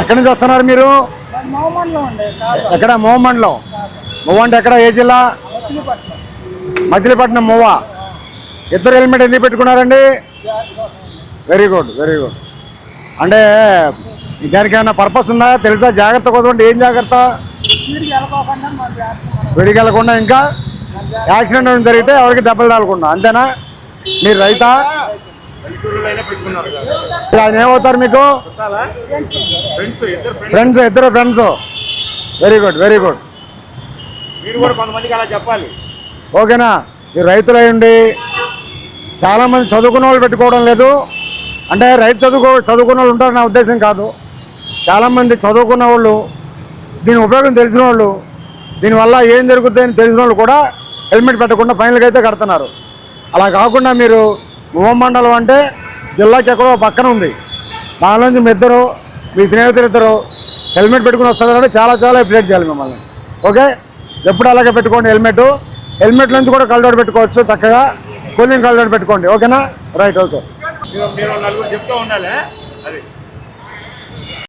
ఎక్కడి నుంచి వస్తున్నారు మీరు? ఎక్కడ? మోమండలం మొవ్వ అంటే ఎక్కడ? ఏ జిల్లా? మచిలీపట్నం. మొవ్వ ఇద్దరు హెల్మెట్ ఎందుకు పెట్టుకున్నారండి. వెరీ గుడ్ వెరీ గుడ్ అంటే దానికి ఏమైనా పర్పస్ ఉందా? తెలుసా? జాగ్రత్త కోసం ఏం జాగ్రత్త? వెడికి వెళ్ళకుండా ఇంకా? యాక్సిడెంట్ జరిగితే ఎవరికి దెబ్బలు తాగకుండా అంతేనా? మీరు రైతా. ఆయన ఏమవుతారు మీకు? ఫ్రెండ్స్ ఇద్దరు friends very good very good మీరు కూడా కొంతమందికి అలా చెప్పాలి. ఓకేనా? మీరు రైతులు అయ్యండి. చాలామంది చదువుకున్న వాళ్ళు పెట్టుకోవడం లేదు. అంటే రైతు చదువుకో చదువుకున్న వాళ్ళు ఉంటారు నా ఉద్దేశం కాదు. చాలామంది చదువుకున్న వాళ్ళు దీని ఉపయోగం తెలిసిన వాళ్ళు దీనివల్ల ఏం జరుగుతుంది అని తెలిసిన వాళ్ళు కూడా హెల్మెట్ పెట్టకుండా ఫైనల్గా అయితే కడుతున్నారు. అలా కాకుండా మీరు మండలం అంటే జిల్లాకి ఎక్కడో పక్కన ఉంది. దాని నుంచి మీ ఇద్దరు మీ స్నేహితులు ఇద్దరు హెల్మెట్ పెట్టుకుని వస్తారంటే చాలా చాలా అప్డేట్ చేయాలి మిమ్మల్ని. ఓకే? ఎప్పుడు అలాగే పెట్టుకోండి హెల్మెట్. హెల్మెట్ నుంచి కూడా కళ్ళజోడు పెట్టుకోవచ్చు చక్కగా. కూలింగ్ కళ్ళజోడు పెట్టుకోండి. ఓకేనా? Right okay. చెప్తూ ఉండాలి.